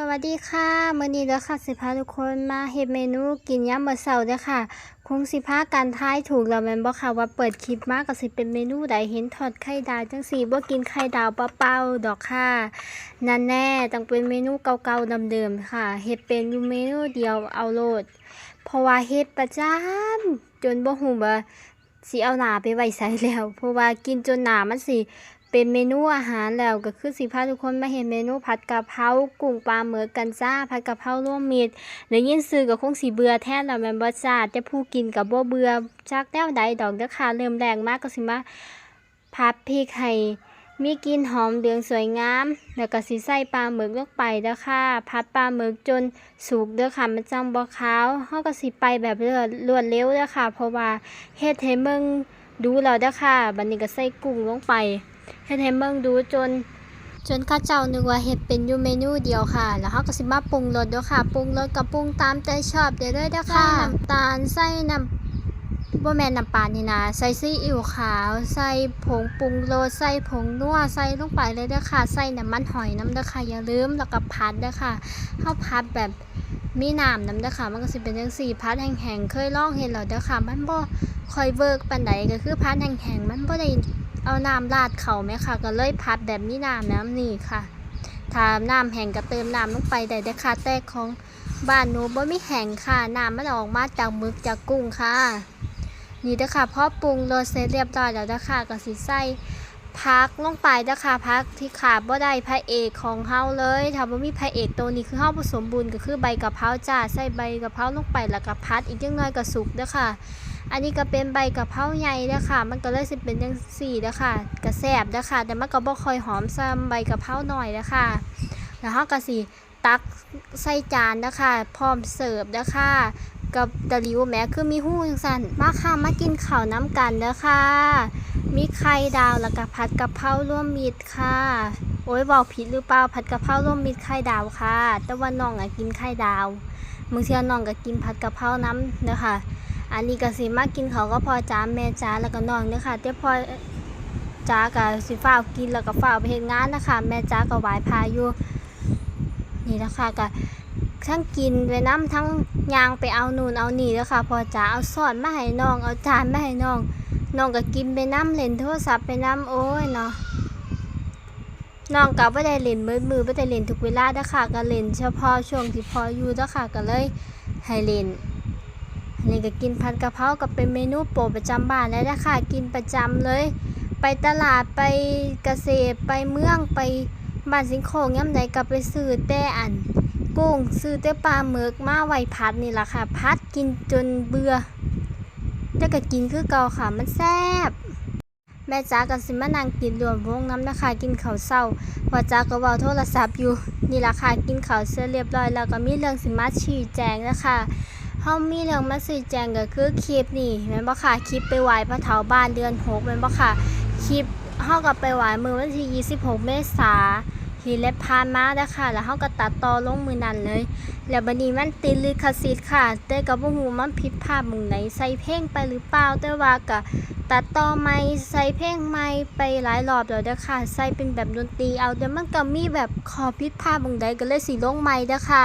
สวัสดีค่ะมื้อนี้เด้อค่ะสิพาทุกคนมาเฮ็ดเมนูกินยามมื้อเช้าเด้อค่ะคงสิพากันทายถูกแล้วแม่นบ่ค่ะว่าเปิดคลิปมาก็สิเป็นเมนูใดเห็นทอดไข่ดาวจังซี่บ่กินไข่ดาวเปล่าๆดอกค่ะนั่นแน่ต้องเป็นเมนูเก่าๆเดิมๆค่ะเฮ็ดเป็นอยู่เมนูเดียวเอาโลดเพราะว่าเฮ็ดประจำจนบ่ฮู้ว่าสิเอาหน้าไปไว้ไสแล้ว เพราะว่ากินจนหน้ามันสิ เป็นเมนูอาหารแล้วก็คือสิพาทุกคนมาเห็นเมนูผัดกะเพรากุ้งปลาหมึกกันจ้าผัดกะเพราร่วมมิตรได้ยินซื้อก็คงสิเบื่อแท้แล้วแม่นบ่จ้าแต่ผู้กินก็บ่เบื่อจักแนวใดดอกเด้อค่ะเริ่มแรงมากก็สิมาผัดพริกให้มีกลิ่นหอมเหลืองสวยงาม แล้วก็สิใส่ปลาหมึกลงไปเด้อค่ะผัดปลาหมึกจนสุกเด้อค่ะมันจังบ่ขาวเฮาก็สิไปแบบรวดรวดเร็วเด้อค่ะ เพราะว่าเฮ็ดให้เบิ่งดูแล้วเด้อค่ะ บัดนี้ก็ใส่กุ้งลงไป เฮ็ดให้เบิ่งดูจน จนเข้าเจ้านึกว่าเฮ็ดเป็นอยู่เมนูเดียวค่ะ แล้วเฮาก็สิมาปรุงรสเด้อค่ะปรุงรสก็ปรุงตามใจชอบเด้อเด้อเด้อค่ะน้ำตาลใส่น้ำบ่แม่นน้ำปลานี่นะใส่ซีอิ๊วขาว ใส่ผงปรุงรสใส่ผงนัวใส่ลงไปเลยเด้อค่ะ ใส่น้ำมันหอยน้ำเด้อค่ะอย่าลืมแล้วก็ผัดเด้อค่ะเฮาผัดแบบมีน้ำน้ำเด้อค่ะ มันก็สิเป็นจังซี่ผัดแห้งๆเคยลองเฮ็ดแล้วเด้อค่ะ มันบ่ค่อยเวิร์กปานใดก็คือผัดแห้งๆมันบ่ได้ เอาน้ำราดเขาไหมค่ะ ก็เลยพัดแบบมีน้ำน้ำนี่ค่ะถ้าน้ำแห้งก็เติมน้ำลงไปได้เด้อค่ะแต่ของบ้านหนูบ่มีแห้งค่ะน้ำมันออกมาจากมึกจากกุ้งค่ะ นี่เด้อค่ะพอปรุงรสเสร็จเรียบร้อยแล้วเด้อค่ะก็สิใส่ พักลงไปเด้อค่ะพักที่ขาดบ่ได้พระเอกของเฮาเลยถ้าบ่มีพระเอกตัวนี้คือเฮาบ่สมบูรณ์ก็คือใบกะเพราจ้าใส่ใบกะเพราลงไปแล้วก็พัดอีกจังน้อยก็สุกเด้อค่ะอันนี้ก็เป็นใบกะเพราใหญ่เด้อค่ะมันก็เลยสิเป็นจังสี่เด้อค่ะกระแซบเด้อค่ะแต่มันก็บ่ค่อยหอมซ้ำใบกะเพราหน่อยเด้อค่ะแล้วเฮาก็สิตักใส่จานเด้อค่ะพร้อมเสิร์ฟเด้อค่ะกับตะลิวแม้คือมีหู้จังซั่นมาค่ะมากินข้าวน้ำกันเด้อค่ะ มีไข่ดาวแล้วก็ผัดกะเพราร่วมมิตรค่ะ โอ้ยบอกผิดหรือเปล่าผัดกะเพราร่วมมิตรไข่ดาวค่ะ แต่ว่าน้องอะกินไข่ดาวมึงเชื่อน้องก็กินผัดกะเพราน้ำเด้อค่ะ อันนี้ก็สิมากินเขาก็พอจ้าแม่จ้าแล้วก็น้องเด้อค่ะแต่พอจ้าก็สิฟ้ากินแล้วก็ฟ้าไปเฮ็ดงานนะคะ แม่จ้าก็ไหวพาอยู่นี่นะคะก็ทั้งกินไปน้ำทั้งยางไปเอานู่นเอานี่เด้อค่ะพอจ้าเอาสอนมาให้น้องเอาจานมาให้น้อง น้องก็กินไปน้ำเล่นโทรศัพท์ไปน้ำโอ้ยเนาะน้องก็บ่ได้เล่นมือมือบ่ได้เล่นทุกเวลาเด้อค่ะก็เล่นเฉพาะช่วงที่พออยู่เด้อค่ะก็เลยให้เล่นนี่ก็กินผัดกะเพรากับเป็นเมนูโปรดประจำบ้านแล้วนะคะกินประจำเลย ไปตลาดไปเกษตรไปเมืองไปบ้านสิงโคงย่ำใดก็ไปซื้อแต่อัน กุ้งซื้อแต่ปลาหมึกมาไว้พัดนี่แหละค่ะ พัดกินจนเบื่อ แต่ก็กินคือเก่าค่ะมันแซ่บแม่จ้ากับสิมานั่งกินรวมวงน้ำนะคะกินข้าวเศร้าพอจ้าก็เว้าโทรศัพท์อยู่นี่ละค่ะกินข้าวเสร็จเรียบร้อยแล้วก็มีเรื่องสิมาชี้แจงนะคะเฮามีเรื่องมาสื่อแจงก็คือคลิปนี่แม่นบ่ค่ะคลิปไปไหว้พระเถาบ้านเดือน6แม่นบ่ค่ะคลิปเฮาก็ไปไหว้มื้อวันที่ 26 เมษา ที่เล็บพานมาแล้วค่ะ แล้วเขาก็ตัดต่อลงมือนั่นเลย แล้วบันนี้มันติดลิขสิทธิ์ค่ะแต่กับ่ฮู้มันผิดพลาดมุงไหนใส่เพลงไปหรือเปล่าแต่ว่าก็ตัดต่อไม่ใส่เพลงไม่ไปหลายรอบแล้วเด้อค่ะ ใส่เป็นแบบดนตรีเอาแต่มันก็มีแบบขอผิดพลาดหม่องใดก็เลยสีลงไม่เด้อค่ะ